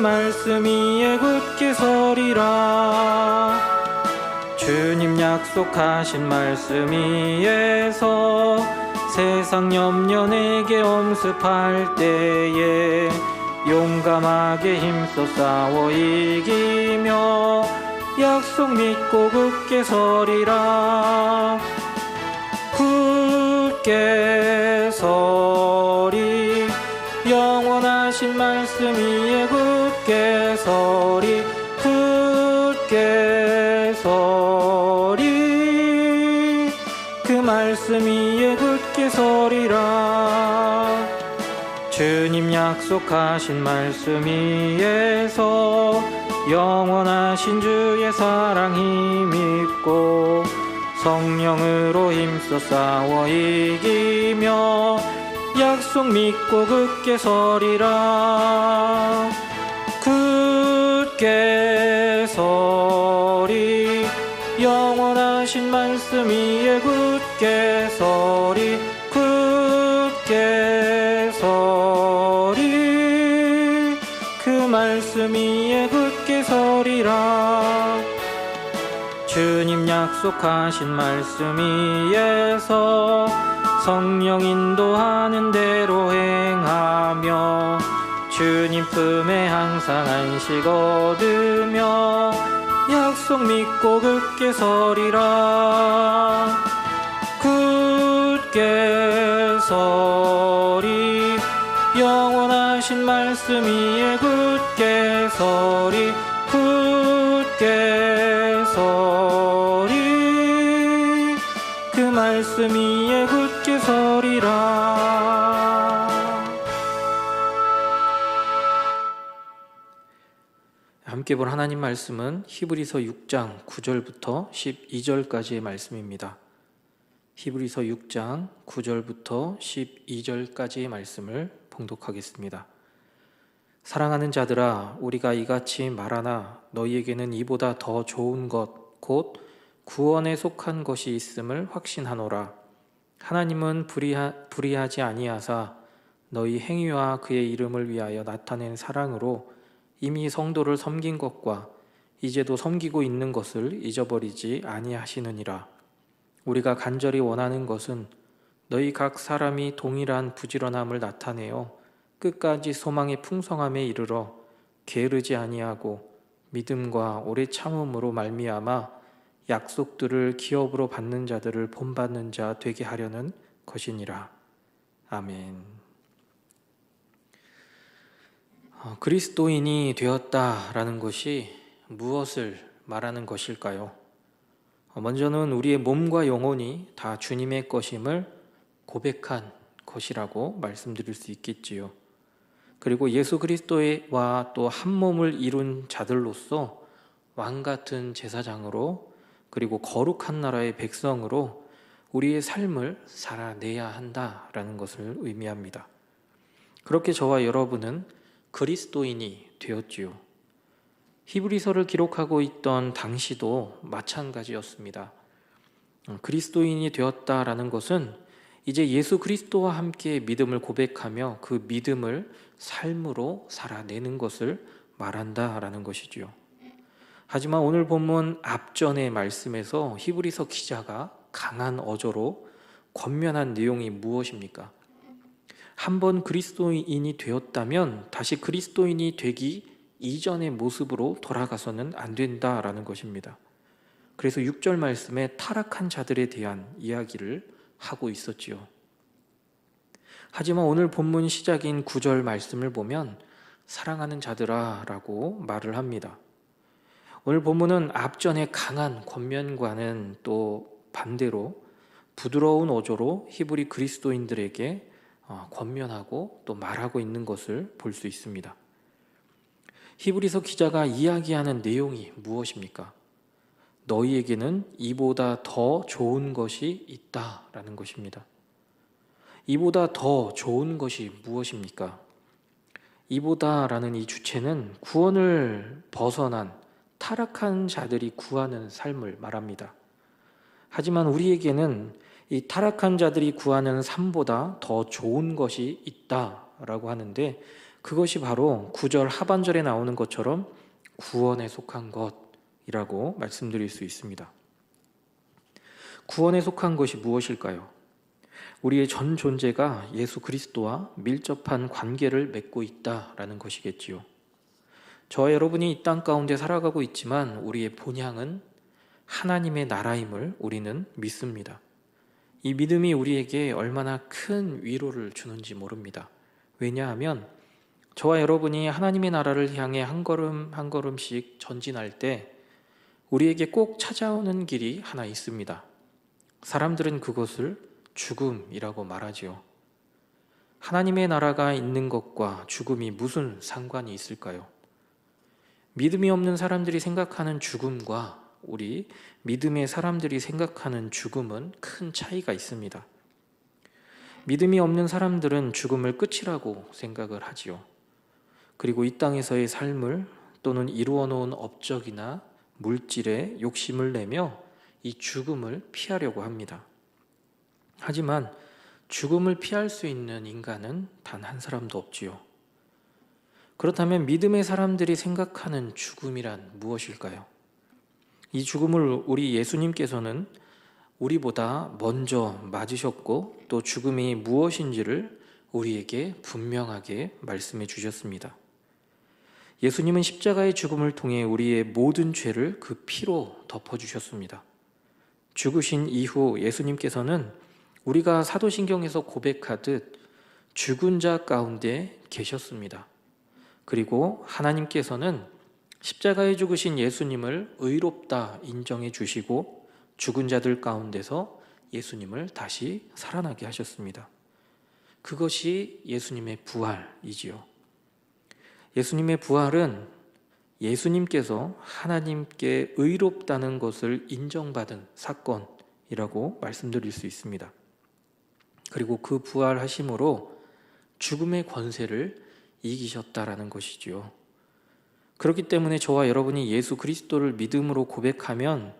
말씀 위에 굳게 서리라. 주님 약속하신 말씀 위에서 세상 염려 내게 엄습할 때에 용감하게 힘써 싸워 이기며 약속 믿고 굳게 서리라. 굳게 서리 영원하신 말씀 위에 서리라. 주님 약속하신 말씀 위에서 영원하신 주의 사랑 힘입고 성령으로 힘써 싸워 이기며 약속 믿고 굳게 서리라. 굳게 서리. 영원하신 말씀 위에 굳게 서리 말씀 위에 굳게 서리라. 주님 약속하신 말씀 위에서 성령 인도하는 대로 행하며 주님 품에 항상 안식 얻으며 약속 믿고 굳게 서리라. 굳게 서리. 영원 하신 말씀 위에 굳게 서리 굳게 서리 그 말씀 위에 굳게 서리라 함께 볼 하나님 말씀은 히브리서 6장 9절부터 12절까지의 말씀입니다. 히브리서 6장 9절부터 12절까지의 말씀을 봉독하겠습니다. 사랑하는 자들아 우리가 이같이 말하나 너희에게는 이보다 더 좋은 것 곧 구원에 속한 것이 있음을 확신하노라 하나님은 불의하, 불의하지 아니하사 너희 행위와 그의 이름을 위하여 나타낸 사랑으로 이미 성도를 섬긴 것과 이제도 섬기고 있는 것을 잊어버리지 아니하시느니라 우리가 간절히 원하는 것은 너희 각 사람이 동일한 부지런함을 나타내어 끝까지 소망의 풍성함에 이르러 게으르지 아니하고 믿음과 오래 참음으로 말미암아 약속들을 기업으로 받는 자들을 본받는 자 되게 하려는 것이니라. 아멘. 어, 그리스도인이 되었다라는 것이 무엇을 말하는 것일까요? 어, 먼저는 우리의 몸과 영혼이 다 주님의 것임을 고백한 것이라고 말씀드릴 수 있겠지요. 그리고 예수 그리스도와 또 한 몸을 이룬 자들로서 왕 같은 제사장으로 그리고 거룩한 나라의 백성으로 우리의 삶을 살아내야 한다라는 것을 의미합니다. 그렇게 저와 여러분은 그리스도인이 되었지요. 히브리서를 기록하고 있던 당시도 마찬가지였습니다. 음, 그리스도인이 되었다라는 것은 이제 예수 그리스도와 함께 믿음을 고백하며 그 믿음을 삶으로 살아내는 것을 말한다라는 것이지요. 하지만 오늘 본문 앞전의 말씀에서 히브리서 기자가 강한 어조로 권면한 내용이 무엇입니까? 한번 그리스도인이 되었다면 다시 그리스도인이 되기 이전의 모습으로 돌아가서는 안 된다라는 것입니다. 그래서 6절 말씀에 타락한 자들에 대한 이야기를 하고 있었지요. 하지만 오늘 본문 시작인 9절 말씀을 보면 사랑하는 자들아 라고 말을 합니다. 오늘 본문은 앞전의 강한 권면과는 또 반대로 부드러운 어조로 히브리 그리스도인들에게 어, 권면하고 또 말하고 있는 것을 볼 수 있습니다. 히브리서 기자가 이야기하는 내용이 무엇입니까? 너희에게는 이보다 더 좋은 것이 있다라는 것입니다. 이보다 더 좋은 것이 무엇입니까? 이보다라는 이 주체는 구원을 벗어난 타락한 자들이 구하는 삶을 말합니다. 하지만 우리에게는 이 타락한 자들이 구하는 삶보다 더 좋은 것이 있다라고 하는데 그것이 바로 구절 하반절에 나오는 것처럼 구원에 속한 것 이라고 말씀드릴 수 있습니다. 구원에 속한 것이 무엇일까요? 우리의 전 존재가 예수 그리스도와 밀접한 관계를 맺고 있다라는 것이겠지요. 저와 여러분이 이 땅 가운데 살아가고 있지만 우리의 본향은 하나님의 나라임을 우리는 믿습니다. 이 믿음이 우리에게 얼마나 큰 위로를 주는지 모릅니다. 왜냐하면 저와 여러분이 하나님의 나라를 향해 한 걸음 한 걸음씩 전진할 때 우리에게 꼭 찾아오는 길이 하나 있습니다. 사람들은 그것을 죽음이라고 말하지요. 하나님의 나라가 있는 것과 죽음이 무슨 상관이 있을까요? 믿음이 없는 사람들이 생각하는 죽음과 우리 믿음의 사람들이 생각하는 죽음은 큰 차이가 있습니다. 믿음이 없는 사람들은 죽음을 끝이라고 생각을 하지요. 그리고 이 땅에서의 삶을 또는 이루어 놓은 업적이나 물질에 욕심을 내며 이 죽음을 피하려고 합니다. 하지만 죽음을 피할 수 있는 인간은 단 한 사람도 없지요. 그렇다면 믿음의 사람들이 생각하는 죽음이란 무엇일까요? 이 죽음을 우리 예수님께서는 우리보다 먼저 맞으셨고 또 죽음이 무엇인지를 우리에게 분명하게 말씀해 주셨습니다. 예수님은 십자가의 죽음을 통해 우리의 모든 죄를 그 피로 덮어주셨습니다. 죽으신 이후 예수님께서는 우리가 사도신경에서 고백하듯 죽은 자 가운데 계셨습니다. 그리고 하나님께서는 십자가에 죽으신 예수님을 의롭다 인정해 주시고 죽은 자들 가운데서 예수님을 다시 살아나게 하셨습니다. 그것이 예수님의 부활이지요. 예수님의 부활은 예수님께서 하나님께 의롭다는 것을 인정받은 사건이라고 말씀드릴 수 있습니다. 그리고 그 부활하심으로 죽음의 권세를 이기셨다라는 것이지요. 그렇기 때문에 저와 여러분이 예수 그리스도를 믿음으로 고백하면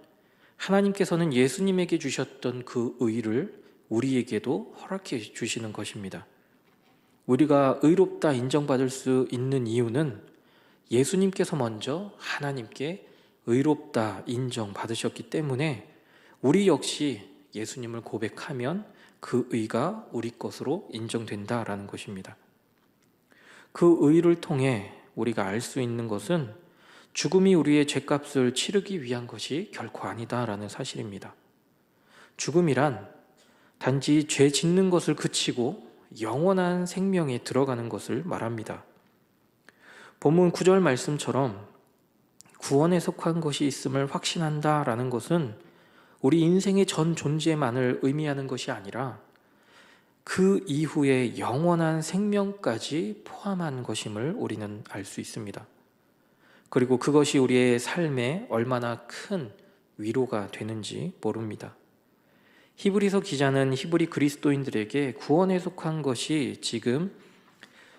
하나님께서는 예수님에게 주셨던 그 의를 우리에게도 허락해 주시는 것입니다. 우리가 의롭다 인정받을 수 있는 이유는 예수님께서 먼저 하나님께 의롭다 인정받으셨기 때문에 우리 역시 예수님을 고백하면 그 의가 우리 것으로 인정된다라는 것입니다. 그 의를 통해 우리가 알 수 있는 것은 죽음이 우리의 죄값을 치르기 위한 것이 결코 아니다라는 사실입니다. 죽음이란 단지 죄 짓는 것을 그치고 영원한 생명에 들어가는 것을 말합니다. 본문 9절 말씀처럼 구원에 속한 것이 있음을 확신한다 라는 것은 우리 인생의 전 존재만을 의미하는 것이 아니라 그 이후에 영원한 생명까지 포함한 것임을 우리는 알 수 있습니다. 그리고 그것이 우리의 삶에 얼마나 큰 위로가 되는지 모릅니다. 히브리서 기자는 히브리 그리스도인들에게 구원에 속한 것이 지금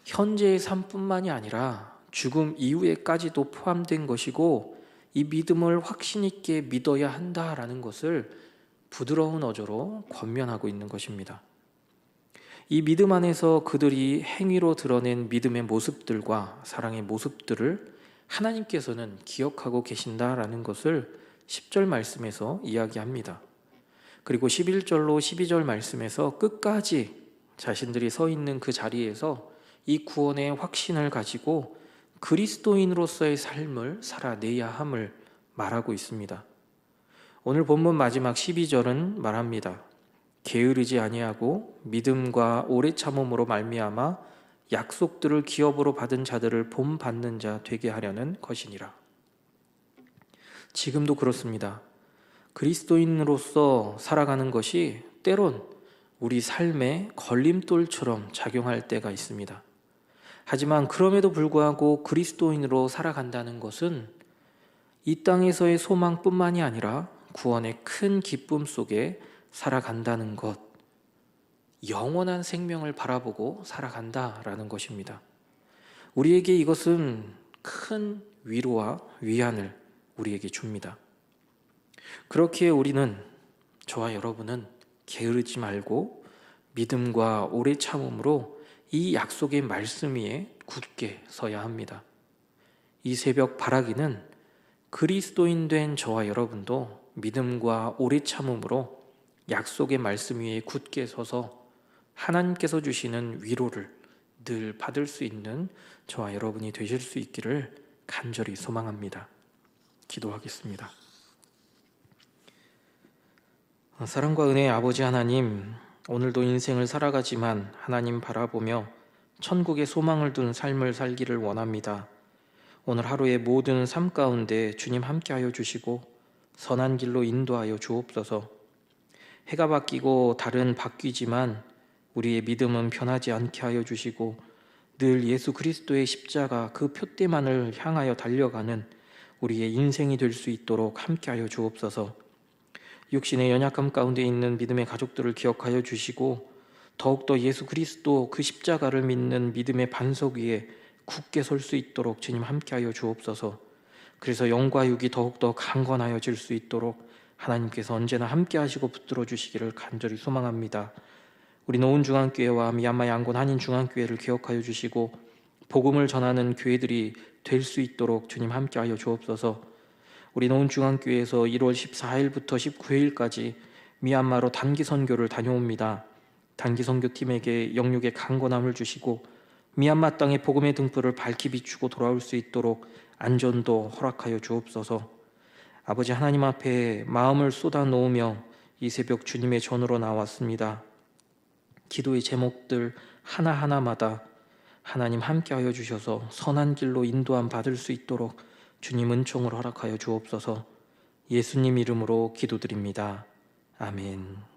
현재의 삶뿐만이 아니라 죽음 이후에까지도 포함된 것이고 이 믿음을 확신 있게 믿어야 한다라는 것을 부드러운 어조로 권면하고 있는 것입니다. 이 믿음 안에서 그들이 행위로 드러낸 믿음의 모습들과 사랑의 모습들을 하나님께서는 기억하고 계신다라는 것을 10절 말씀에서 이야기합니다. 그리고 11절로 12절 말씀에서 끝까지 자신들이 서 있는 그 자리에서 이 구원의 확신을 가지고 그리스도인으로서의 삶을 살아내야 함을 말하고 있습니다. 오늘 본문 마지막 12절은 말합니다. 게으르지 아니하고 믿음과 오래 참음으로 말미암아 약속들을 기업으로 받은 자들을 본 받는 자 되게 하려는 것이니라. 지금도 그렇습니다. 그리스도인으로서 살아가는 것이 때론 우리 삶의 걸림돌처럼 작용할 때가 있습니다. 하지만 그럼에도 불구하고 그리스도인으로 살아간다는 것은 이 땅에서의 소망뿐만이 아니라 구원의 큰 기쁨 속에 살아간다는 것, 영원한 생명을 바라보고 살아간다라는 것입니다. 우리에게 이것은 큰 위로와 위안을 우리에게 줍니다. 그렇기에 우리는 저와 여러분은 게으르지 말고 믿음과 오래 참음으로 이 약속의 말씀 위에 굳게 서야 합니다. 이 새벽 바라기는 그리스도인 된 저와 여러분도 믿음과 오래 참음으로 약속의 말씀 위에 굳게 서서 하나님께서 주시는 위로를 늘 받을 수 있는 저와 여러분이 되실 수 있기를 간절히 소망합니다. 기도하겠습니다. 사랑과 은혜의 아버지 하나님, 오늘도 인생을 살아가지만 하나님 바라보며 천국의 소망을 둔 삶을 살기를 원합니다. 오늘 하루의 모든 삶 가운데 주님 함께하여 주시고 선한 길로 인도하여 주옵소서. 해가 바뀌고 달은 바뀌지만 우리의 믿음은 변하지 않게 하여 주시고 늘 예수 그리스도의 십자가 그 표대만을 향하여 달려가는 우리의 인생이 될 수 있도록 함께하여 주옵소서. 육신의 연약함 가운데 있는 믿음의 가족들을 기억하여 주시고 더욱더 예수 그리스도 그 십자가를 믿는 믿음의 반석 위에 굳게 설 수 있도록 주님 함께하여 주옵소서. 그래서 영과 육이 더욱더 강건하여질 수 있도록 하나님께서 언제나 함께하시고 붙들어 주시기를 간절히 소망합니다. 우리 노은 중앙교회와 미얀마 양곤 한인 중앙교회를 기억하여 주시고 복음을 전하는 교회들이 될 수 있도록 주님 함께하여 주옵소서. 우리 노은 중앙교회에서 1월 14일부터 19일까지 미얀마로 단기 선교를 다녀옵니다. 단기 선교팀에게 영육의 강건함을 주시고 미얀마 땅의 복음의 등불을 밝히 비추고 돌아올 수 있도록 안전도 허락하여 주옵소서. 아버지 하나님 앞에 마음을 쏟아 놓으며 이 새벽 주님의 전으로 나왔습니다. 기도의 제목들 하나하나마다 하나님 함께하여 주셔서 선한 길로 인도함 받을 수 있도록 주님 은총을 허락하여 주옵소서 예수님 이름으로 기도드립니다. 아멘.